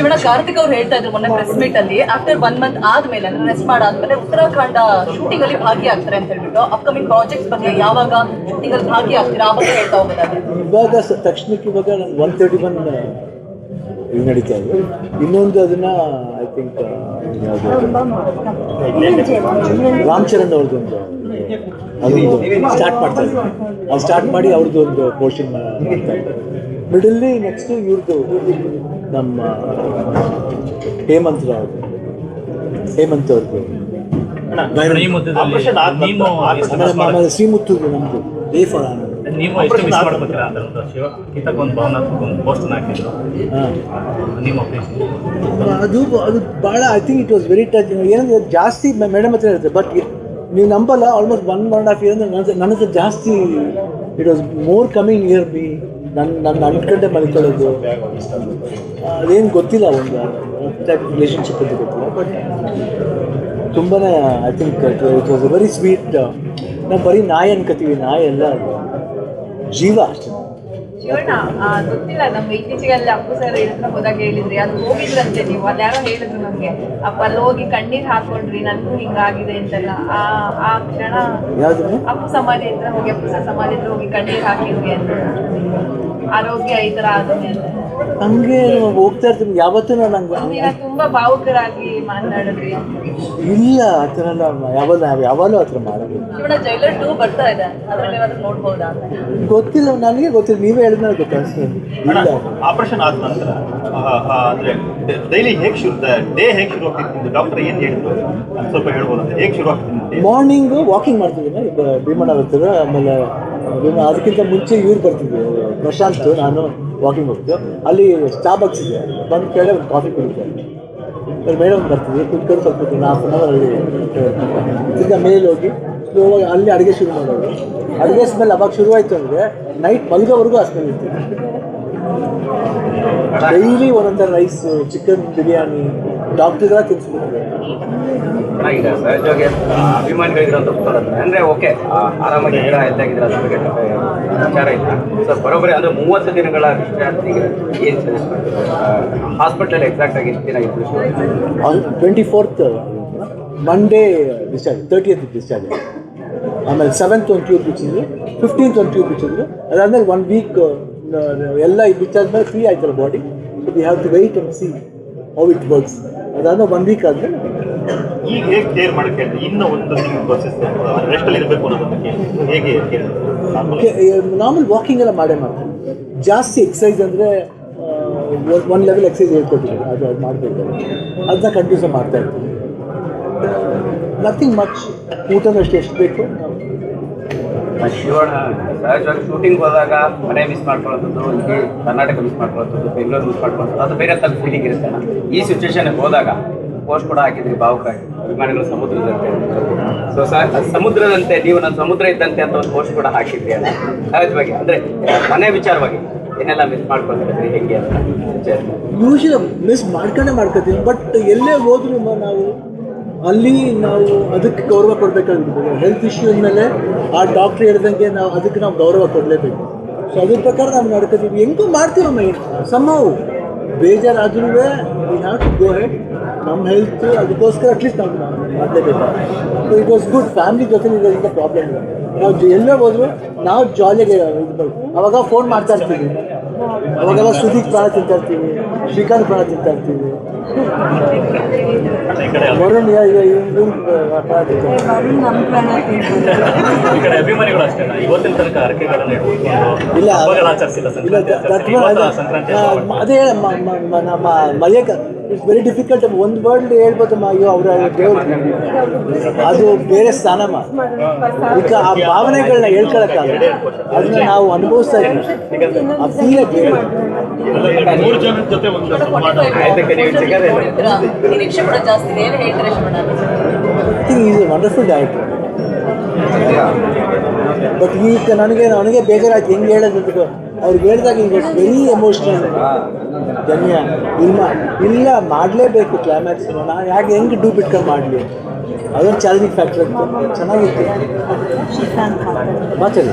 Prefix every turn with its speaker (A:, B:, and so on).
A: ಶಿವಣ್ಣ, ಕಾರ್ತಿಕ್ ಅವ್ರು ಹೇಳ್ತಾ ಇದ್ರು ಮೊನ್ನೆ ಪ್ರೆಸ್ ಮೀಟ್ ಅಲ್ಲಿ ಆಫ್ಟರ್ ಒನ್ ಮಂತ್ ಆದ್ಮೇಲೆ, ಅಂದ್ರೆ ರೆಸ್ಟ್ ಮಾಡಾದ್ಮೇಲೆ ಉತ್ತರಾಖಂಡ ಶೂಟಿಂಗ್ ಅಲ್ಲಿ ಭಾಗಿಯಾಗ್ತಾರೆ ಅಂತ ಹೇಳ್ಬಿಟ್ಟು ಅಪ್ಕಮಿಂಗ್ ಪ್ರಾಜೆಕ್ಟ್ಸ್ ಬಗ್ಗೆ ಯಾವಾಗ ಶೂಟಿಂಗ್ ಅಲ್ಲಿ ಭಾಗಿಯಾಗ್ತೀರಾ? ಆ ಬಗ್ಗೆ ಹೇಳ್ತಾ ಹೋಗೋದಾದ್ರೆ.
B: ಇವಾಗ ತಕ್ಷಣಕ್ಕೆ ಇವಾಗ ನಾನು ಒನ್ ತರ್ಟಿ ಒನ್ ಇದು ನಡೀತಾ ಇದೆ. ಇನ್ನೊಂದು ಅದನ್ನ ಐ ಥಿಂಕ್ ರಾಮ್ ಚರಣ್ ಅವ್ರದ್ದೊಂದು ಅದೊಂದು ಸ್ಟಾರ್ಟ್ ಮಾಡ್ತಾ ಇದ್ದಾರೆ. ಅದು ಸ್ಟಾರ್ಟ್ ಮಾಡಿ ಅವ್ರದ್ದು ಒಂದು ಪೋರ್ಷನ್ ಮಿಡಲ್ಲಿ ನೆಕ್ಸ್ಟು ಇವ್ರದ್ದು ನಮ್ಮ ಹೇಮಂತ್ ರಾವ್ ಹೇಮಂತ್
C: ನೀವು
B: ಆಮೇಲೆ ಆಮೇಲೆ ಶ್ರೀಮುತ್ತು ನಮ್ಮದು ಡೇ ಫಾರ್ ಆನಂದ್.
C: ನೀವು ಎಷ್ಟು ಮಿಸ್ ಮಾಡ್ಕೊತೀರಾ ಒಂದು ಶಿವ ಹಾಕಿದ್ರು. ನಿಮ್ಮ
B: ಅದು ಅದು ಭಾಳ I think it was very touch ಏನಂದ್ರೆ ಜಾಸ್ತಿ ಮೇಡಮ್ ಹತ್ರ ಇರುತ್ತೆ ಬಟ್ ನೀವು ನಂಬಲ್ಲ almost one one and half year ನನ್ನ ಹತ್ರ ಜಾಸ್ತಿ it was more coming year be ನನ್ನ ನನ್ನ ಅನ್ಕಂಡೆ ಮಲ್ಕೊಳ್ಳೋದು. ಅದೇನು ಗೊತ್ತಿಲ್ಲ ಒಂದು. ರಿಲೇಷನ್ಶಿಪ್ ಅಂತ ಗೊತ್ತಿಲ್ಲ ಬಟ್ ತುಂಬಾ I think it was very sweet ನಾವು ಬರೀ ನಾಯಿ ಅನ್ಕೋತೀವಿ, ನಾಯಿ ಎಲ್ಲ ಜೀವ ಅಷ್ಟೇ.
D: ಶಿವಣ್ಣ ಗೊತ್ತಿಲ್ಲ ನಮ್ಗೆ ಇತ್ತೀಚೆಗೆ ಅಲ್ಲಿ ಅಪ್ಪು ಸರ್ ಹತ್ರ ಹೋದಾಗ ಹೇಳಿದ್ರಿ ಅದು ಹೋಗಿದ್ರಂತೆ ನೀವು ಅದ್ಯಾರೋ ಯಾರೋ ಹೇಳಿದ್ರು ನಮ್ಗೆ. ಅಪ್ಪ ಅಲ್ಲಿ ಹೋಗಿ ಕಣ್ಣೀರ್ ಹಾಕೊಂಡ್ರಿ ನನ್ಗೂ ಹಿಂಗಾಗಿದೆ ಅಂತೆಲ್ಲ. ಆ ಆ ಕ್ಷಣ ಅಪ್ಪು ಸಮಾಧಿ ಹತ್ರ ಹೋಗಿ ಅಪ್ಪು ಸರ್ ಸಮಾಧಿ ಹತ್ರ ಹೋಗಿ ಕಣ್ಣೀರ್ ಹಾಕಿದ್ವಿ ಅಂತ. ಆರೋಗ್ಯ ಈ ತರ ಅಂತ
B: ಹಂಗೆ ನಾವು ಹೋಗ್ತಾ ಇರ್ತೀನಿ ಯಾವತ್ತೂ
D: ಒಂದಿನ ತುಂಬಾ ಭಾವುಕರಾಗಿ ಮಾತನಾಡಿದ್ರಿ.
B: ಇಲ್ಲ ಆ ಥರ ಯಾವಾಗ ಯಾವಾಗಲೂ ಆ ಥರ ಮಾಡೋದು
A: ಜೈಲರ್ ಟೂ ಬರ್ತಾ ಇದೆ. ಅದ್ರಲ್ಲಿ ನೋಡ್ಬೋದಾ
B: ಗೊತ್ತಿಲ್ಲ ನನಗೆ ಗೊತ್ತಿಲ್ಲ. ನೀವೇ ಗೊತ್ತಾಗ್ತದೆ.
E: ಆಪರೇಷನ್ ಆದ ನಂತರ ಅಂದ್ರೆ ಡೈಲಿ ಹೇಗೆ ಶುರು ಡೇ ಹೇಗೆ ಶುರು ಆಗ್ತಿತ್ತು ಡಾಕ್ಟರ್ ಏನು ಹೇಳಿದ್ರು? ಸ್ವಲ್ಪ ಹೇಳ್ಬೋದು? ಹೇಗೆ ಶುರು ಆಗ್ತಿತ್ತು
B: ಮಾರ್ನಿಂಗ್ ವಾಕಿಂಗ್ ಮಾಡ್ತಿದ್ದೀನಿ ಭೀಮಣ್ಣ ಬರ್ತಾರೆ ಆಮೇಲೆ ಅದಕ್ಕಿಂತ ಮುಂಚೆ ಇವ್ರು ಬರ್ತಿದ್ವಿ ಪ್ರಶಾಂತ್ ನಾನು ವಾಕಿಂಗ್ ಹೋಗ್ತಿದ್ದೆ. ಅಲ್ಲಿ ಸ್ಟಾಬಕ್ಸ್ ಇದೆ. ಬಂದು ಕೇಳಿ ಒಂದು ಕಾಫಿ ಕುಡಿತಾರೆ. ಮೇಡಮ್ ಬರ್ತೀವಿ ಕುತ್ಕೊಂಡು ಸ್ವಲ್ಪ ಹಾಫ್ ಅನ್ ಅವರ್ ತಿರ್ಗಾ ಮೇಲೆ ಹೋಗಿ ಅಲ್ಲಿ ಅಡುಗೆ ಶುರು ಮಾಡೋದು ಅಡುಗೆ ಸ್ಮೆಲ್ ಅವಾಗ ಶುರುವಾಯಿತು ಅಂದರೆ ನೈಟ್ ಮಲಗೋವರೆಗೂ ಆ ಸ್ಮೆಲ್ ಇರ್ತೀವಿ ಡೈಲಿ ಒಂದೊಂಥರ ರೈಸು ಚಿಕನ್ ಬಿರಿಯಾನಿ ಡಾಕ್ಟರ್ಗಳ ತಿನ್ಸ್ಬಿಡ್ತಾರೆ
F: ಚೆನ್ನಾಗಿದೆ ಸಹಜವಾಗಿ ಆ, ಅಭಿಮಾನಿಗಳಿಗಿರೋಂಥ ಉತ್ತರ. ಅಂದ್ರೆ ಓಕೆ ಗಿಡ ಎದ್ದಾಗಿದ್ರೆ ಅದ್ರ ಬಗ್ಗೆ ವಿಚಾರ ಇಲ್ಲ. ಸರ್ ಬರೋಬ್ಬರಿ ಅಂದ್ರೆ ಮೂವತ್ತು ದಿನಗಳ ವಿಶ್ರಾಂತಿಗೆ ಏನು ಸಜೆಸ್ಟ್ ಮಾಡ್ತೀರಾ? ಹಾಸ್ಪಿಟಲ್ ಎಕ್ಸಾಕ್ಟ್ ಆಗಿ ಎಷ್ಟು ದಿನ ಇದ್ದು
B: twenty fourth Monday discharge thirtieth discharge ಆಮೇಲೆ ಸೆವೆಂತ್ ಒಂದು ಟ್ಯೂಬ್ ಬಿಚ್ಚಿದ್ರು ಫಿಫ್ಟೀನ್ತ್ ಒಂದು ಟ್ಯೂಬ್ ಬಿಚ್ಚಿದ್ರು. ಅದಾದ್ಮೇಲೆ ಒನ್ ವೀಕ್ ಎಲ್ಲ ಡಿಸ್ಚಾರ್ಜ್ ಮೇಲೆ ಫ್ರೀ ಆಯ್ತಲ್ಲ body we have to wait and see how it works ಅದಾದ್ಮೇಲೆ ಒನ್ ವೀಕ್ ಆದಮೇಲೆ
E: ಈಗ ಹೇಗೆ ಕೇರ್ ಮಾಡಕ್ಕೆ ಇನ್ನು ಒಂದು ತಿಂಗಳು ಪ್ರೋಸೆಸ್ ರೆಸ್ಟಲ್ಲಿ ಇರಬೇಕು ಅನ್ನೋದನ್ನ ಹೇಗೆ
B: ನಾರ್ಮಲ್ ವಾಕಿಂಗ್ ಎಲ್ಲ ಮಾಡೇ ಮಾಡ್ತೀನಿ. ಜಾಸ್ತಿ ಎಕ್ಸಸೈಸ್ ಅಂದರೆ ಒನ್ ಲೆವೆಲ್ ಎಕ್ಸಸೈಸ್ ಹೇಳ್ಕೊಟ್ಟಿದ್ದೀನಿ. ಅದು ಅದು ಮಾಡಬೇಕು. ಅದನ್ನ ಕಂಟಿನ್ಯೂಸ್ ಮಾಡ್ತಾ ಇರ್ತೀನಿ. ನಥಿಂಗ್ ಮಚ್ ಊಟನೂ ಅಷ್ಟೇ ಎಷ್ಟು ಬೇಕು?
F: ಶಿವಣ್ಣ ಸಹಜವಾಗಿ ಶೂಟಿಂಗ್ ಹೋದಾಗ ಮನೆ ಮಿಸ್ ಮಾಡ್ಕೊಳ್ಳೋದು ಇಲ್ಲಿ ಕರ್ನಾಟಕ ಮಿಸ್ ಮಾಡ್ಕೊಳ್ಳೋದು ಬೆಂಗಳೂರು ಮಿಸ್ ಮಾಡ್ಕೊಳ್ಳೋದು ಅದು ಬೇರೆ ತಕ್ಕ ಫೀಲಿಂಗ್ ಇರುತ್ತೆ. ಈ ಸಿಚುವೇಶನ್ಗೆ ಹೋದಾಗ ಪೋಸ್ಟ್ ಕೂಡ ಹಾಕಿದ್ರಿ ಭಾವುಕಾಗಿ ಅಭಿಮಾನಿಗಳು ಸಮುದ್ರದಂತೆ. ಸೊ ಸಮುದ್ರದಂತೆ, ನೀವು ನನ್ನ ಸಮುದ್ರ ಇದ್ದಂತೆ ಅಂತ ಒಂದು ಪೋಸ್ಟ್ ಕೂಡ ಹಾಕಿದ್ರಿ ಅಲ್ಲ ಸಹಜವಾಗಿ, ಅಂದ್ರೆ, ಮನೆ ವಿಚಾರವಾಗಿ ಏನೆಲ್ಲ ಮಿಸ್ ಮಾಡ್ಕೊಳ್ತಿದ್ರಿ, ಹೆಂಗೆ ಅಂತ
B: ಯೂಶಲಿ ಮಿಸ್ ಮಾಡ್ಕೊಂಡೇ ಮಾಡ್ಕೋತೀವಿ ಬಟ್ ಎಲ್ಲೇ ಹೋದ್ರು ನಾವು ಅಲ್ಲಿ ನಾವು ಅದಕ್ಕೆ ಗೌರವ ಕೊಡಬೇಕಾಗಿರ್ತದೆ. ಹೆಲ್ತ್ ಇಶ್ಯೂ ಮೇಲೆ ಆ ಡಾಕ್ಟ್ರ್ ಹೇಳ್ದಂಗೆ ನಾವು ಅದಕ್ಕೆ ನಾವು ಗೌರವ ಕೊಡಲೇಬೇಕು. ಸೊ ಅದ್ರ ಪ್ರಕಾರ ನಾವು ನಡ್ಕೋತೀವಿ. ಹೆಂಗೂ ಮಾಡ್ತೀವಮ್ಮ ಸಮಾವು ಬೇಜಾರಾದ್ರೂ we have to go head ನಮ್ಮ ಹೆಲ್ತ್ ಅದಕ್ಕೋಸ್ಕರ ಅಟ್ಲೀಸ್ಟ್ ನಾವು ಮಾಡಲೇಬೇಕು. So it was good family ಜೊತೆ ಇರೋದ್ರಿಂದ ಪ್ರಾಬ್ಲಮ್ ಇಲ್ಲ. ನಾವು ಎಲ್ಲೇ ಹೋದ್ರು ನಾವು ಜಾಲಿಯಾಗಿ ಇದು ಅವಾಗ ಫೋನ್ ಮಾಡ್ತಾ ಇರ್ತೀವಿ. ಅವಾಗೆಲ್ಲ ಸುದೀಪ್ ಪ್ರಾಣ ತಿಂತಾ ಇರ್ತೀವಿ ಶ್ರೀಕಾಂತ್ ಪ್ರಾಣ ತಿಂತಾ ಇರ್ತೀವಿ. ವರುಣ್ ಇಲ್ಲ ಅದೇ- ನಮ್ಮ ಮಯಕ ಇಟ್ಸ್ ವೆರಿ ಡಿಫಿಕಲ್ಟ್ ಒಂದು ವರ್ಡ್ ಹೇಳ್ಬೋದಮ್ಮ ಅಯ್ಯೋ ಅವರ ದೇವ್ರು. ಅದು ಬೇರೆ ಸ್ಥಾನಮ್ಮ. ಈಗ ಆ ಭಾವನೆಗಳನ್ನ ಹೇಳ್ಕೊಳಕ್ಕಾಗಲ್ಲ. ಅದನ್ನ ನಾವು ಅನುಭವಿಸ್ತಾ ಇದ್ದೀವಿ. ಆ ಫೀಲ್ ಬೇರೆ
E: ಮೂರು ಜನದ ಜೊತೆ ಒಂದು ಸಂವಾದ?
A: ನಿರೀಕ್ಷೆ ಕೂಡ ಜಾಸ್ತಿ ಇದೆ. ಏನು ಹೇಳ್ತಾರೆ Shivanna
B: a wonderful director but ಈಗ ನನಗೆ ನನಗೆ ಬೇಜಾರಾಯ್ತು. ಹೆಂಗೆ ಹೇಳೋದು ಅವ್ರಿಗೆ ಹೇಳಿದಾಗ ಈಗ ವೆರಿ ಎಮೋಷ್ನಲ್ ಧನ್ಯ ಇಲ್ಲ ಇಲ್ಲ ಮಾಡಲೇಬೇಕು ಕ್ಲೈಮ್ಯಾಕ್ಸ್ ನಾನು ಯಾಕೆ ಹೆಂಗೆ ಡೂ ಬಿಟ್ಕೊಂಡು ಮಾಡಲಿ? ಅದೊಂದು ಚಾಲೆಂಜಿಂಗ್ ಫ್ಯಾಕ್ಟರ್ ಇತ್ತು. ಚೆನ್ನಾಗಿತ್ತು. ಮಾತಾಡಿ.